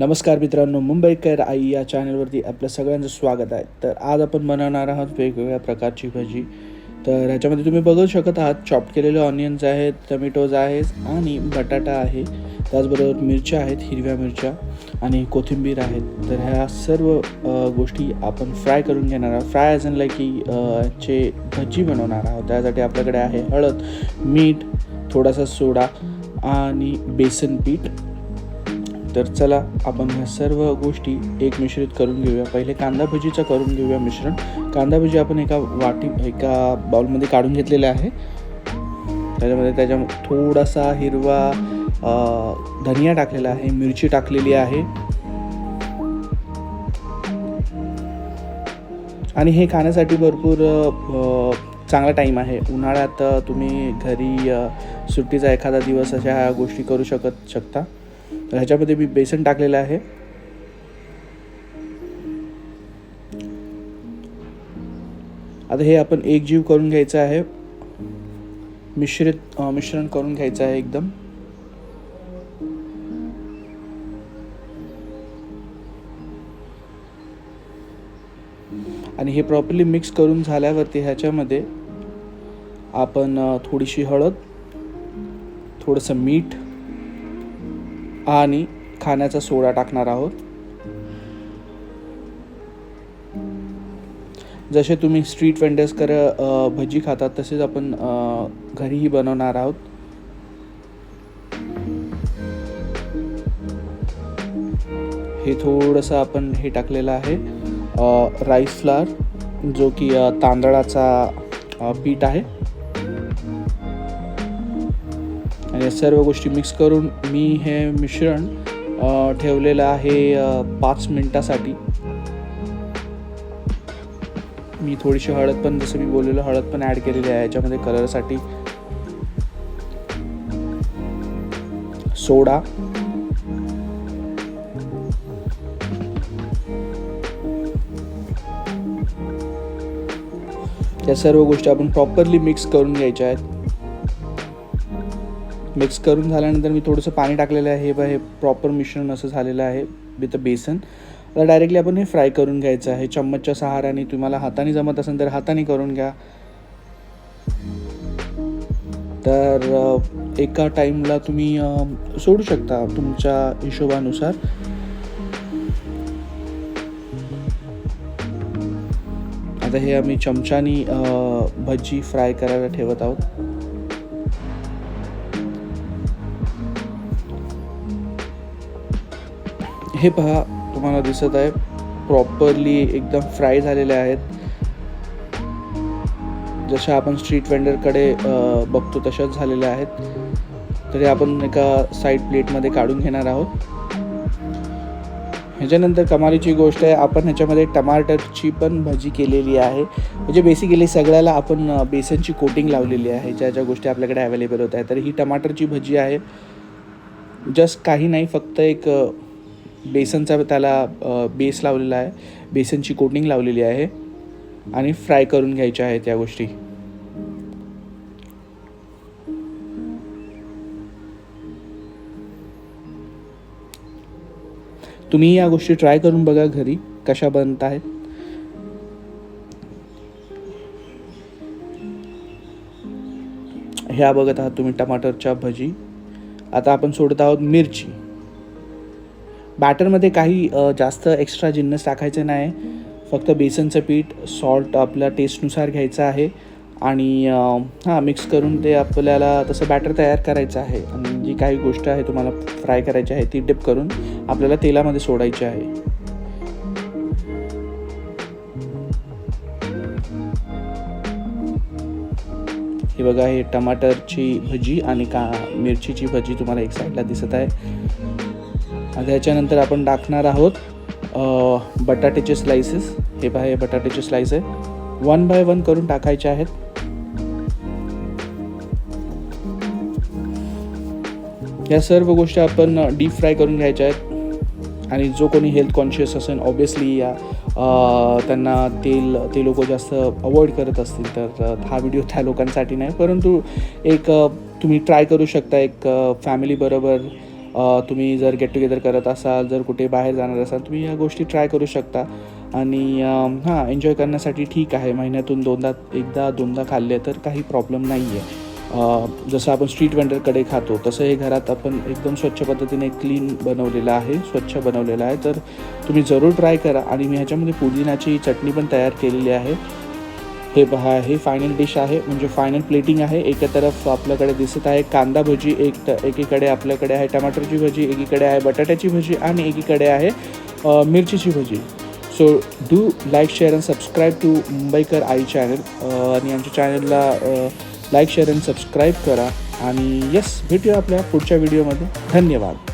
नमस्कार मित्रांनो मुंबईकर आई या चॅनलवरती आपलं सगळ्यांचं स्वागत आहे. तर आज आपण बनवणार आहोत वेगवेगळ्या प्रकारची भजी. तर ह्याच्यामध्ये तुम्ही बघू शकत आहात चॉप केलेले ऑनियन्स आहेत टमॅटोज आहेत आणि बटाटा आहे. त्याचबरोबर मिरच्या आहेत हिरव्या मिरच्या आणि कोथिंबीर आहेत. तर ह्या सर्व गोष्टी आपण फ्राय करून घेणार आहोत. फ्राय ॲज लाईक की चे भजी बनवणार आहोत. त्यासाठी आपल्याकडे आहे हळद मीठ थोडासा सोडा आणि बेसन पीठ. तर चला आपण ह्या सर्व गोष्टी एक मिश्रित करून घेऊया. पहिले कांदा भजीचं करून घेऊया मिश्रण. कांदा भजी आपण एका वाटी एका बाउलमध्ये काढून घेतलेलं आहे. त्याच्यामध्ये त्याच्या थोडासा हिरवा धनिया टाकलेला आहे मिरची टाकलेली आहे. आणि हे खाण्यासाठी भरपूर चांगला टाईम आहे. उन्हाळ्यात तुम्ही घरी सुट्टीचा एखादा दिवस अशा ह्या गोष्टी करू शकत शकता. तर ह्याच्यामध्ये मी बेसन टाकलेलं आहे. आता हे आपण एक जीव करून घ्यायचं आहे. मिश्रित मिश्रण करून घ्यायचं आहे एकदम. आणि हे प्रॉपरली मिक्स करून झाल्यावरती ह्याच्यामध्ये आपण थोडीशी हळद थोडंसं मीठ आणि खाण्याचा सोडा टाकणार आहोत. जसे तुम्ही स्ट्रीट वेंडर्सकर भजी खातात तसेच आपण घरीही बनवणार आहोत. हे थोडंसं आपण हे टाकलेलं आहे. राईस फ्लार जो की तांदळाचा पीठ आहे. सर्व गोष्टी मिक्स करून मी हे मिश्रण ठेवलेलं आहे पाच मिनटासाठी. मी थोडीशी हळद पण जसं मी बोललेलो हळद पण ॲड केलेली आहे याच्यामध्ये कलरसाठी सोडा. या सर्व गोष्टी आपण प्रॉपरली मिक्स करून घ्यायच्या आहेत. मिक्स करून झाल्यानंतर मी थोडंसं पाणी टाकलेलं आहे. हे हे प्रॉपर मिश्रण असं झालेलं आहे विथ बेसन. आता डायरेक्टली आपण हे फ्राय करून घ्यायचं आहे. चम्मचच्या सहाराने तुम्हाला हाताने जमत असेल तर हाताने करून घ्या. तर एका टाईमला तुम्ही सोडू शकता तुमच्या हिशोबानुसार. आता हे आम्ही चमच्यानी भजी फ्राय करायला ठेवत आहोत. हे पहा तुम्हाला दिसत आहे. प्रॉपरली एकदम फ्राय झालेले आहेत. जशा आपण स्ट्रीट वेंडरकडे बघतो तशाच झालेल्या आहेत. तरी आपण एका साईड प्लेटमध्ये काढून घेणार आहोत. ह्याच्यानंतर कमालीची गोष्ट आहे आपण ह्याच्यामध्ये टमाटरची पण भजी केलेली आहे. म्हणजे बेसिकली सगळ्याला आपण बेसनची कोटिंग लावलेली आहे. ज्या ज्या गोष्टी आपल्याकडे अवेलेबल होत आहेत. तर ही टमाटरची भजी आहे. जस्ट काही नाही फक्त एक बेसनचा त्याला बेस लावलेला आहे. बेसनची कोटिंग लावलेली आहे. आणि फ्राय करून घ्यायच्या आहेत या गोष्टी. तुम्ही या गोष्टी ट्राय करून बघा घरी कशा बनत आहेत. ह्या बघत आहात तुम्ही टमाटरच्या भजी. आता आपण सोडत आहोत मिरची. बॅटरमध्ये काही जास्त एक्स्ट्रा जिन्नस टाकायचे नाही. फक्त बेसनचं पीठ सॉल्ट आपल्या टेस्टनुसार घ्यायचं आहे. आणि हां मिक्स करून ते आपल्याला तसं बॅटर तयार करायचं आहे. आणि जी काही गोष्ट आहे तुम्हाला फ्राय करायची आहे ती डिप करून आपल्याला तेलामध्ये सोडायची आहे. हे बघा हे टमाटरची भजी आणि का मिरचीची भजी तुम्हाला एक साईडला दिसत आहे. त्याच्यानंतर आपण टाकणार आहोत बटाट्याचे स्लाइसेस हे पहा बटाट्याचे स्लाइस आहे. वन बाय वन करून टाकायचे आहेत. या सर्व गोष्टी आपण डीप फ्राय करून घ्यायच्या आहेत. आणि जो कोणी हेल्थ कॉन्शियस असेल ऑब्विसली या त्यांना तेल ते लोक जास्त अवॉइड करत असतील तर हा व्हिडिओ त्या लोकांसाठी नाही. परंतु एक तुम्ही ट्राय करू शकता एक फॅमिलीबरोबर तुम्ही जर गेट टुगेदर करत असाल जर कुठे बाहेर जाणार असाल तुम्ही या गोष्टी ट्राय करू शकता. आणि हां एन्जॉय करण्यासाठी ठीक आहे. महिन्यातून दोनदा एकदा दोनदा खाल्ले तर काही प्रॉब्लेम नाही आहे जसं आपण स्ट्रीट वेंडरकडे खातो तसं हे घरात आपण एकदम स्वच्छ पद्धतीने क्लीन बनवलेलं आहे स्वच्छ बनवलेलं आहे. तर तुम्ही जरूर ट्राय करा. आणि मी ह्याच्यामध्ये पुदिनाची चटणी पण तयार केलेली आहे. हे पहा हे फायनल डिश आहे म्हणजे फायनल प्लेटिंग आहे. एका तरफ आपल्याकडे दिसत आहे कांदा भजी एक तर एकीकडे आपल्याकडे आहे टमाटरची भजी एकीकडे आहे बटाट्याची भजी आणि एकीकडे आहे मिरचीची भजी. So do like share and subscribe to Mumbaikar Aai channel आणि आमच्या चॅनलला लाईक शेअर अँड सबस्क्राईब करा. आणि यस भेटूया आपल्या पुढच्या व्हिडिओमध्ये धन्यवाद.